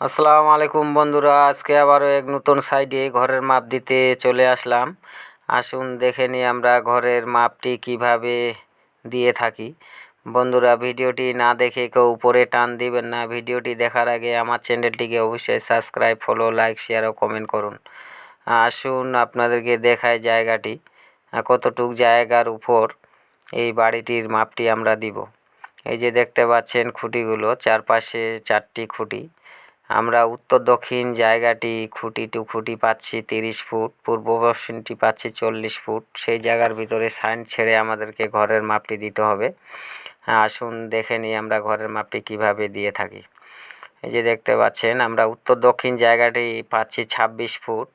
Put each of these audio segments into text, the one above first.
আসসালামু আলাইকুম বন্ধুরা, আজকে আবারও এক নতুন সাইডে ঘরের মাপ দিতে চলে আসলাম। আসুন দেখে নিই আমরা ঘরের মাপটি কীভাবে দিয়ে থাকি। বন্ধুরা, ভিডিওটি না দেখে কেউ উপরে টান দিবেন না। ভিডিওটি দেখার আগে আমার চ্যানেলটিকে অবশ্যই সাবস্ক্রাইব, ফলো, লাইক শেয়ার ও কমেন্ট করুন। আসুন আপনাদেরকে দেখায় জায়গাটি, কতটুক জায়গার উপর এই বাড়িটির মাপটি আমরা দিব। এই যে দেখতে পাচ্ছেন খুঁটিগুলো, চারপাশে চারটি খুঁটি। আমরা উত্তর দক্ষিণ জায়গাটি খুঁটি টু খুঁটি পাচ্ছি তিরিশ ফুট, পূর্ব পশ্চিমটি পাচ্ছি চল্লিশ ফুট। সেই জায়গার ভিতরে সাইন ছেড়ে আমাদেরকে ঘরের মাপটি দিতে হবে। হ্যাঁ আসুন দেখে নিই আমরা ঘরের মাপটি কীভাবে দিয়ে থাকি। এই যে দেখতে পাচ্ছেন, আমরা উত্তর দক্ষিণ জায়গাটি পাচ্ছি ছাব্বিশ ফুট,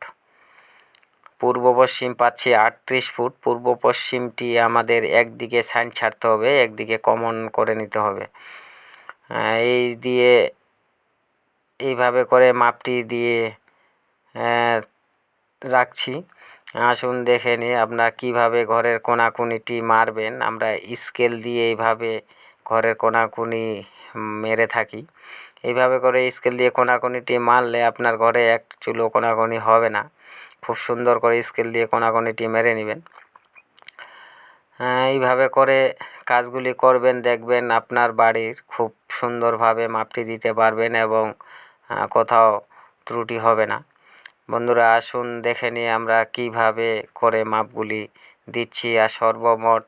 পূর্ব পশ্চিম পাচ্ছি আটত্রিশ ফুট। পূর্ব পশ্চিমটি আমাদের একদিকে সাইন ছাড়তে হবে, একদিকে কমন করে নিতে হবে। এই দিয়ে এইভাবে করে মাপটি দিয়ে রাখছি। আসুন দেখে নিই আপনার কীভাবে ঘরের কোনাকুনিটি মারবেন। আমরা স্কেল দিয়ে এইভাবে ঘরের কোনাকুনি মেরে থাকি। এইভাবে করে স্কেল দিয়ে কোনাকুনিটি মারলে আপনার ঘরে এক চুলো কোনাকুনি হবে না। খুব সুন্দর করে স্কেল দিয়ে কোনাকুনিটি মেরে নেবেন। এইভাবে করে কাজগুলি করবেন, দেখবেন আপনার বাড়ির খুব সুন্দরভাবে মাপটি দিতে পারবেন এবং কোথাও ত্রুটি হবে না। বন্ধুরা, আসুন দেখে নিই আমরা কীভাবে করে মাপগুলি দিচ্ছি। আর সর্বমোট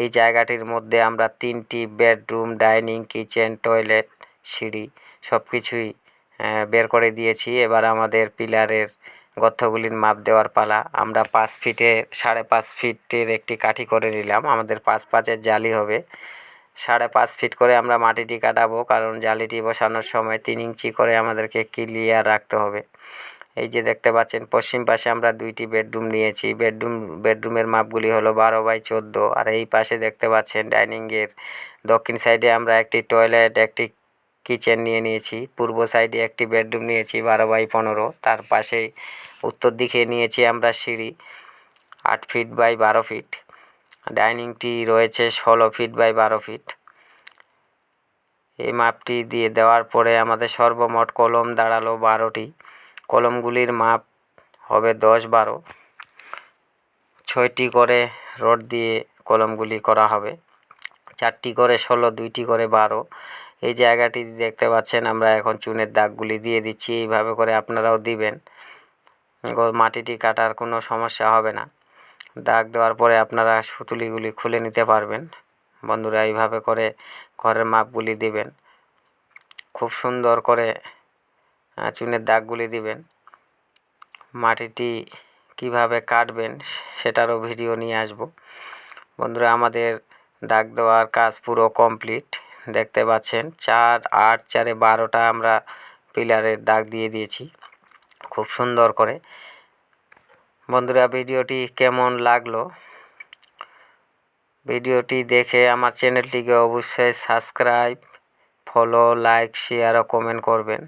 এই জায়গাটির মধ্যে আমরা তিনটি বেডরুম, ডাইনিং, কিচেন, টয়লেট, সিঁড়ি সব কিছুই বের করে দিয়েছি। এবার আমাদের পিলারের গর্তগুলির মাপ দেওয়ার পালা। আমরা পাঁচ ফিটে, সাড়ে পাঁচ ফিটের একটি কাঠি করে নিলাম। আমাদের পাঁচ পাঁচের জালি হবে। সাড়ে পাঁচ ফিট করে আমরা মাটিটি কাটাবো, কারণ জালিটি বসানোর সময় তিন ইঞ্চি করে আমাদেরকে ক্লিয়ার রাখতে হবে। এই যে দেখতে পাচ্ছেন, পশ্চিম পাশে আমরা দুইটি বেডরুম নিয়েছি। বেডরুম, বেডরুমের মাপগুলি হলো বারো বাই চোদ্দ। আর এই পাশে দেখতে পাচ্ছেন ডাইনিংয়ের দক্ষিণ সাইডে আমরা একটি টয়লেট, একটি কিচেন নিয়ে নিয়েছি। পূর্ব সাইডে একটি বেডরুম নিয়েছি, বারো বাই পনেরো। তার পাশেই উত্তর দিকে নিয়েছি আমরা সিঁড়ি, আট ফিট বাই বারো ফিট। ডাইনিংটি রয়েছে ষোলো ফিট বাই বারো ফিট। এই মাপটি দিয়ে দেওয়ার পরে আমাদের সর্বমোট কলম দাঁড়াল বারোটি। কলমগুলির মাপ হবে দশ বারো। ছয়টি করে রড দিয়ে কলমগুলি করা হবে। চারটি করে ষোলো, দুইটি করে বারো। এই জায়গাটি দেখতে পাচ্ছেন, আমরা এখন চুনের দাগগুলি দিয়ে দিচ্ছি। এইভাবে করে আপনারাও দিবেন। মাটিটি কাটার কোনো সমস্যা হবে না। দাগ দেওয়ার পরে আপনারা সুতুলিগুলি খুলে নিতে পারবেন। বন্ধুরা এইভাবে করে ঘরের মাপগুলি দিবেন। খুব সুন্দর করে চুনের দাগগুলি দিবেন। মাটিটি কীভাবে কাটবেন সেটারও ভিডিও নিয়ে আসব। বন্ধুরা, আমাদের দাগ দেওয়ার কাজ পুরো কমপ্লিট। দেখতে পাচ্ছেন, চার, আট, চারে বারোটা আমরা পিলারের দাগ দিয়ে দিয়েছি। খুব সুন্দর করে। বন্ধুরা, ভিডিওটি কেমন লাগল? ভিডিওটি দেখে আমার চ্যানেলটিকে অবশ্যই সাবস্ক্রাইব, ফলো, লাইক শেয়ার ও কমেন্ট করবেন।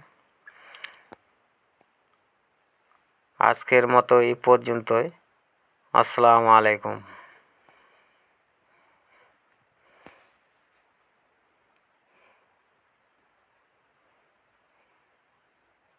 আজকের মতো এই পর্যন্তই। আসসালামু আলাইকুম।